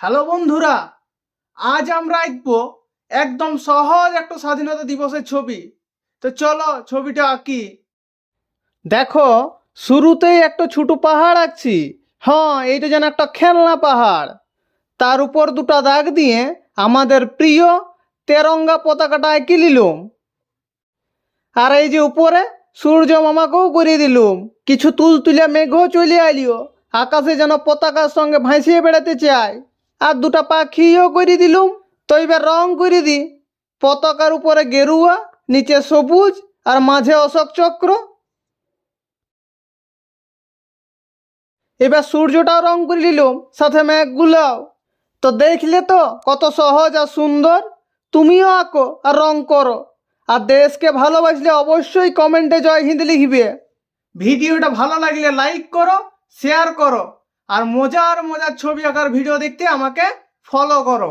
Hello বন্ধুরা, আজ আমরা আঁকবো একদম সহজ একটা স্বাধীনতা দিবসের ছবি। তো চলো ছবিটা আঁকি। দেখো, শুরুতেই একটা ছোট পাহাড় আঁকছি। হ্যাঁ এইটা যেন একটা খেলনা পাহাড়। তার উপর দুটো দাগ দিয়ে আমাদের প্রিয় তেরঙ্গা পতাকাটা এঁকে নিলুম। আর এই যে উপরে, সূর্য মামাকেও করিয়ে দিলুম। কিছু তুলতুলে মেঘও চলে আইলিও আকাশে যেন পতাকার সঙ্গে ভাসিয়ে বেড়াতে চায়। আর দুটা পাখিও করে দিলুম। তো এবার রং করে দি। পতাকার উপরে গেরুয়া, নিচে সবুজ আর মাঝে অশোক চক্র। এবার সূর্যটাও রং করে নিলুম সাথে মেঘগুলাও। তো দেখলে তো কত সহজ আর সুন্দর। তুমিও আঁকো আর রং করো। আর দেশকে ভালোবাসলে অবশ্যই কমেন্টে জয় হিন্দ লিখবে। ভিডিওটা ভালো লাগলে লাইক করো, শেয়ার করো। আর মজার মজার ছবি আঁকার ভিডিও দেখতে আমাকে ফলো করো।